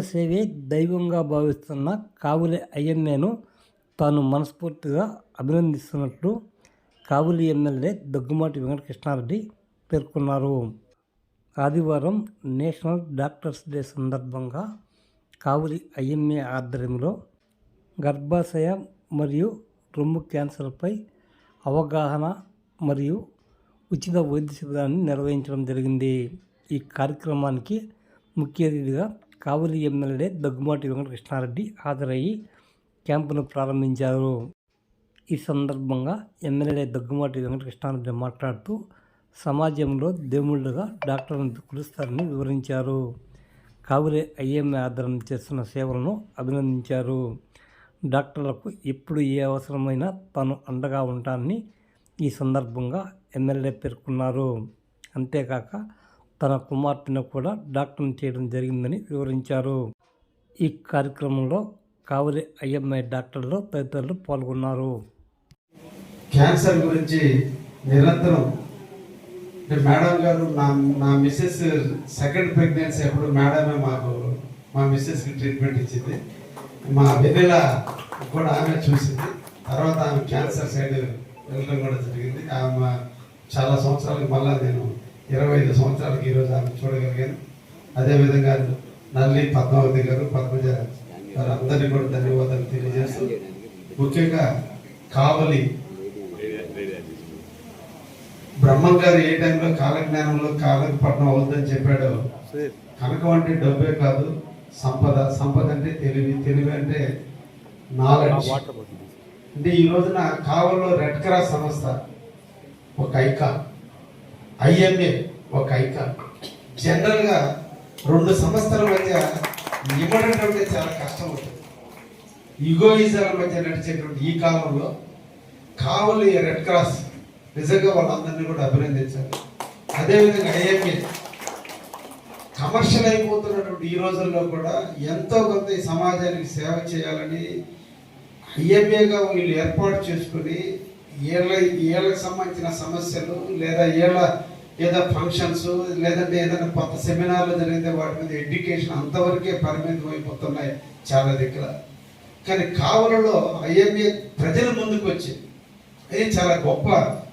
సేవే దైవంగా భావిస్తున్న కావులి అయ్యన్నను తాను మనస్ఫూర్తిగా అభినందిస్తున్నట్లు కావులి ఎమ్మెల్యే దగ్గుమాటి వెంకటకృష్ణారెడ్డి పేర్కొన్నారు. ఆదివారం నేషనల్ డాక్టర్స్ డే సందర్భంగా కావులి ఐఎంఏ ఆధ్వర్యంలో గర్భాశయ మరియు రొమ్ము క్యాన్సర్పై అవగాహన మరియు ఉచిత వైద్య శిబిరాన్ని నిర్వహించడం జరిగింది. ఈ కార్యక్రమానికి ముఖ్య అతిథిగా కావలి ఎమ్మెల్యే దగ్గుమాటి వెంకటకృష్ణారెడ్డి హాజరయ్యి క్యాంపును ప్రారంభించారు. ఈ సందర్భంగా ఎమ్మెల్యే దగ్గుమాటి వెంకటకృష్ణారెడ్డి మాట్లాడుతూ సమాజంలో దేవుళ్ళుగా డాక్టర్లను కొలుస్తారని వివరించారు. కావులే ఐఎంఏ ఆధారం చేస్తున్న సేవలను అభినందించారు. డాక్టర్లకు ఎప్పుడు ఏ అవసరమైనా తాను అండగా ఉంటానని ఈ సందర్భంగా ఎమ్మెల్యే పేర్కొన్నారు. అంతేకాక తన కుమార్తెను కూడా డాక్టర్ని చేయడం జరిగిందని వివరించారు. ఈ కార్యక్రమంలో కావలి ఐఎంఐ డాక్టర్లు తదితరులు పాల్గొన్నారు. క్యాన్సర్ గురించి నిరంతరం మేడం గారు నా నా మిస్సెస్ సెకండ్ ప్రెగ్నెన్సీ అప్పుడు మేడమే మాకు మా మిస్సెస్కి ట్రీట్మెంట్ ఇచ్చింది. మా వెన్నెల కూడా ఆమె చూసింది. తర్వాత ఆమె క్యాన్సర్ సైడ్ వెళ్ళడం కూడా జరిగింది. ఆమె చాలా సంవత్సరాలకు మళ్ళీ నేను ఇరవై ఐదు సంవత్సరాలకి ఈరోజు ఆమె చూడగలిగాను. అదేవిధంగా నల్లి పద్మావతి గారు పద్మజ గారు అందరినీ కూడా ధన్యవాదాలు తెలియజేస్తూ ముఖ్యంగా కావలి బ్రహ్మం గారు ఏ టైంలో కాలజ్ఞానంలో కాలకు పట్టణం అవుతుందని చెప్పాడో కనకం అంటే డబ్బే కాదు సంపద సంపద అంటే తెలివి తెలివి అంటే నాలెడ్జ్ అంటే ఈ రోజున కావల్లో రెడ్ క్రాస్ సంస్థ ఒక ఐకా ఐఎంఏ ఒక ఐకాన్. జనరల్గా రెండు సంస్థల మధ్య ఇవ్వడం అంటే చాలా కష్టం అవుతుంది ఈగోయిజాల మధ్య నడిచేటువంటి ఈ కాలంలో కావలి రెడ్ క్రాస్ నిజంగా వాళ్ళందరినీ కూడా అభినందించాలి. అదేవిధంగా ఐఎంఏ కమర్షియల్ అయిపోతున్నటువంటి ఈ రోజుల్లో కూడా ఎంతో కొంత ఈ సమాజానికి సేవ చేయాలని ఐఎంఏగా వీళ్ళు ఏర్పాటు చేసుకుని ఏళ్ళ ఏళ్ళకి సంబంధించిన సమస్యలు లేదా ఏళ్ళ ఏదో ఫంక్షన్స్ లేదంటే ఏదైనా కొత్త సెమినార్లు జరిగితే వాటి మీద ఎడ్యుకేషన్ అంతవరకే పరిమితం అయిపోతున్నాయి చాలా దగ్గర. కానీ కావలలో ఐఎంఏ ప్రజల ముందుకు వచ్చింది. ఇది చాలా గొప్ప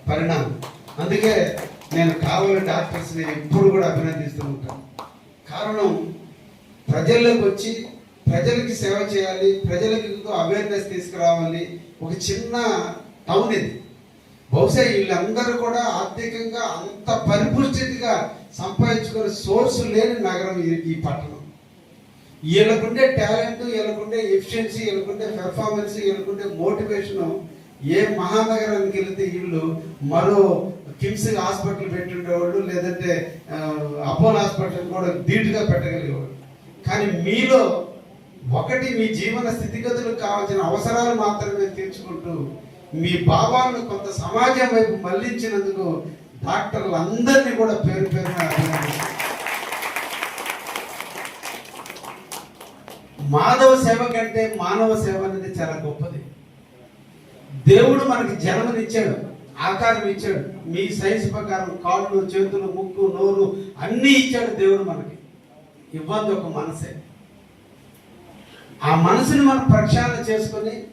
పరిణామం. అందుకే నేను కావల డాక్టర్స్ని ఎప్పుడు కూడా అభినందిస్తూ ఉంటాను. కారణం ప్రజల్లోకి వచ్చి ప్రజలకి సేవ చేయాలి ప్రజలకి అవేర్నెస్ తీసుకురావాలి. ఒక చిన్న టౌన్ ఇది. బహుశా వీళ్ళందరూ కూడా ఆర్థికంగా అంత పరిపుష్టిగా సంపాదించుకునే సోర్స్ లేని నగరం ఈ- ఈ పట్టణం. వీళ్ళకుండే టాలెంట్ వీళ్ళకుండే ఎఫిషియన్సీ వీళ్ళకుండే పెర్ఫార్మెన్స్ వీళ్ళకుండే మోటివేషన్ ఏ మహానగరానికి వెళితే వీళ్ళు మరో కిమ్స్ హాస్పిటల్ పెట్టుండేవాళ్ళు లేదంటే అపోలో హాస్పిటల్ కూడా ధీటుగా పెట్టగలిగేవాళ్ళు. కానీ మీలో ఒకటి మీ జీవన స్థితిగతులకు కావాల్సిన అవసరాలు మాత్రమే తీర్చుకుంటూ మీ భావాలను కొంత సమాజం వైపు మళ్ళించినందుకు డాక్టర్లు అందరినీ కూడా పేరు పేరున మాధవ సేవ కంటే మానవ సేవ అనేది చాలా గొప్పది. దేవుడు మనకి జన్మనిచ్చాడు ఆకారం ఇచ్చాడు మీ సైన్స్ ప్రకారం కాళ్ళు చేతులు ముక్కు నోరు అన్నీ ఇచ్చాడు దేవుడు మనకి. ఇవ్వద్దు ఒక మనసే. ఆ మనసుని మనం ప్రక్షాళన చేసుకొని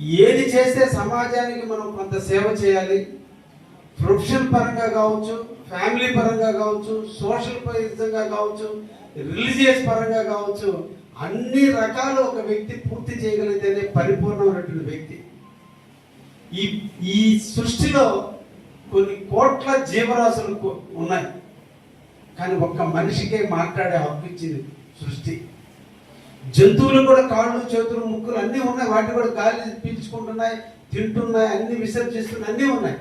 ఏది చేస్తే సమాజానికి మనం కొంత సేవ చేయాలి? ప్రొఫెషన్ పరంగా కావచ్చు ఫ్యామిలీ పరంగా కావచ్చు సోషల్ పరంగా కావచ్చు రిలీజియస్ పరంగా కావచ్చు అన్ని రకాలు ఒక వ్యక్తి పూర్తి చేయగలిగితేనే పరిపూర్ణమైనటువంటి వ్యక్తి. ఈ ఈ సృష్టిలో కొన్ని కోట్ల జీవరాశులు ఉన్నాయి. కానీ ఒక్క మనిషికే మాట్లాడే హక్కు ఇచ్చింది సృష్టి. జంతువులు కూడా కాళ్ళు చేతులు ముక్కులు అన్నీ ఉన్నాయి. వాటి కూడా గాలి పీల్చుకుంటున్నాయి తింటున్నాయి అన్ని విసర్జిస్తున్నాయి అన్నీ ఉన్నాయి.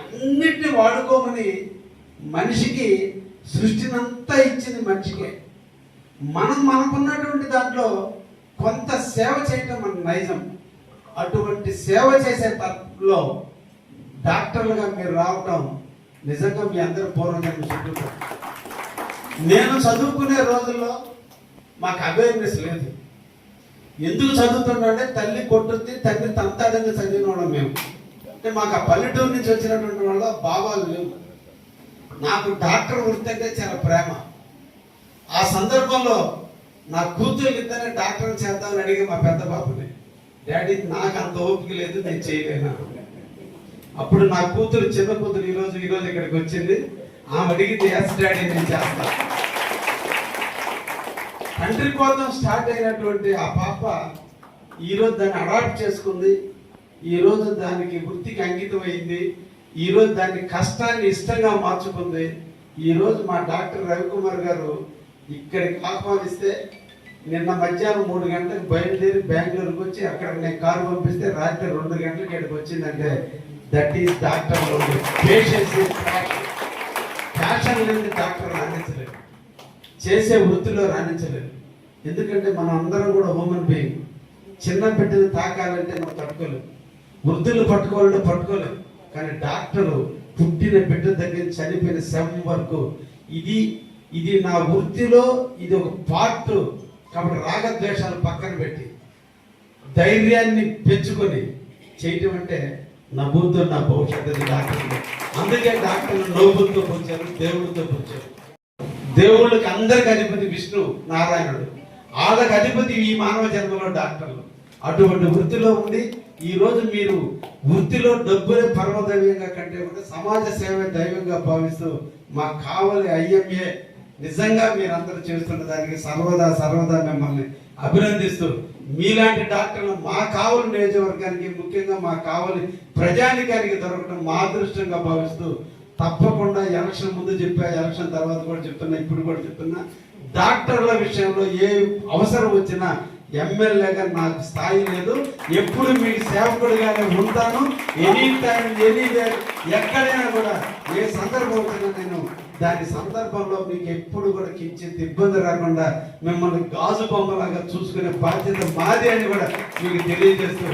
అన్నిటిని వాడుకోమని మనిషికి సృష్టినంతా ఇచ్చింది మనిషికే. మనం మనకున్నటువంటి దాంట్లో కొంత సేవ చేయటం మన నైజం. అటువంటి సేవ చేసే తరపులో డాక్టర్లుగా మీరు రావటం నిజంగా మీ అందరూ పూర్వజన్మ చుట్టూ నేను చదువుకునే రోజుల్లో మాకు అవేర్నెస్ లేదు. ఎందుకు చదువుతున్నాడే తల్లి కొట్టుద్ది తండ్రి తంతాడని చదివిన వాళ్ళం మేము. అంటే మాకు ఆ పల్లెటూరు నుంచి వచ్చినటువంటి వాళ్ళ భావాలు లేవు. నాకు డాక్టర్ వృత్తి అంటే చాలా ప్రేమ. ఆ సందర్భంలో నా కూతురు ఇద్దరే డాక్టర్ చేద్దామని అడిగి మా పెద్ద బాబుని డాడీ నాకు అంత ఓపిక లేదు నేను చేయలేను? అప్పుడు నా కూతురు చిన్న కూతురు ఈరోజు ఈరోజు ఇక్కడికి వచ్చింది. ఆమె అడిగితే ఎస్ డాడీ నేను చేస్తాను తండ్రి కోసం స్టార్ట్ అయినటువంటి ఆ పాప ఈరోజు దాన్ని అడాప్ట్ చేసుకుంది. ఈరోజు దానికి వృత్తికి అంకితం అయింది. ఈరోజు దాన్ని కష్టాన్ని ఇష్టంగా మార్చుకుంది. ఈరోజు మా డాక్టర్ రవికుమార్ గారు ఇక్కడికి ఆహ్వానిస్తే నిన్న మధ్యాహ్నం మూడు గంటలకు బయలుదేరి బెంగళూరుకి వచ్చి అక్కడ నేను కారు పంపిస్తే రాత్రి రెండు గంటలకు ఇక్కడికి వచ్చిందంటే that is doctor patience passion లేని డాక్టర్ అందించలేదు. చేసే వృత్తిలో రాణించలేదు. ఎందుకంటే మనం అందరం కూడా హ్యూమన్ బీయింగ్ చిన్న బిడ్డను తాకాలంటే మనం తట్టుకోలేం వృద్ధులు పట్టుకోవాలంటే పట్టుకోలేం. కానీ డాక్టరు పుట్టిన బిడ్డ దగ్గర చనిపోయిన శవం వరకు ఇది ఇది నా వృత్తిలో ఇది ఒక పార్ట్. కాబట్టి రాగద్వేషాలు పక్కన పెట్టి ధైర్యాన్ని పెంచుకొని చేయటం అంటే నవ్వుతో నా భవిష్యత్తు డాక్టర్లు. అందుకే డాక్టర్లు నవ్వుతో పొంచారు దేవుడితో పొంచారు దేవుళ్ళకి అందరికి అధిపతి విష్ణు నారాయణుడు. వాళ్ళకి అధిపతి ఈ మానవ జన్మలో డాక్టర్లు. అటువంటి వృత్తిలో ఉండి ఈరోజు మీరు వృత్తిలో డబ్బులే పరమదైవంగా కంటే కూడా సమాజ సేవ దైవంగా భావిస్తూ మాకు కావాలి ఐఎంఏ నిజంగా మీరందరూ చేస్తున్న దానికి సర్వదా సర్వదా మిమ్మల్ని అభినందిస్తూ మీలాంటి డాక్టర్లు మా కావలి నియోజకవర్గానికి ముఖ్యంగా మా కావలి ప్రజానికానికి దొరకడం మా అదృష్టంగా భావిస్తూ తప్పకుండా ఎలక్షన్ ముందు చెప్పా ఎలక్షన్ తర్వాత కూడా చెప్తున్నా ఇప్పుడు కూడా చెప్తున్నా డాక్టర్ల విషయంలో ఏ అవసరం వచ్చినా ఎమ్మెల్యేగా నాకు స్థాయి లేదు. ఎప్పుడు మీకు సేవకుడిగానే ఉంటాను. ఎనీ టైం ఎనీ ఎక్కడైనా కూడా ఏ సందర్భం వచ్చినా నేను దాని సందర్భంలో మీకు ఎప్పుడు కూడా కించిత్ ఇబ్బంది రాకుండా మిమ్మల్ని గాజు బొమ్మలాగా చూసుకునే బాధ్యత మాది అని కూడా మీకు తెలియజేస్తూ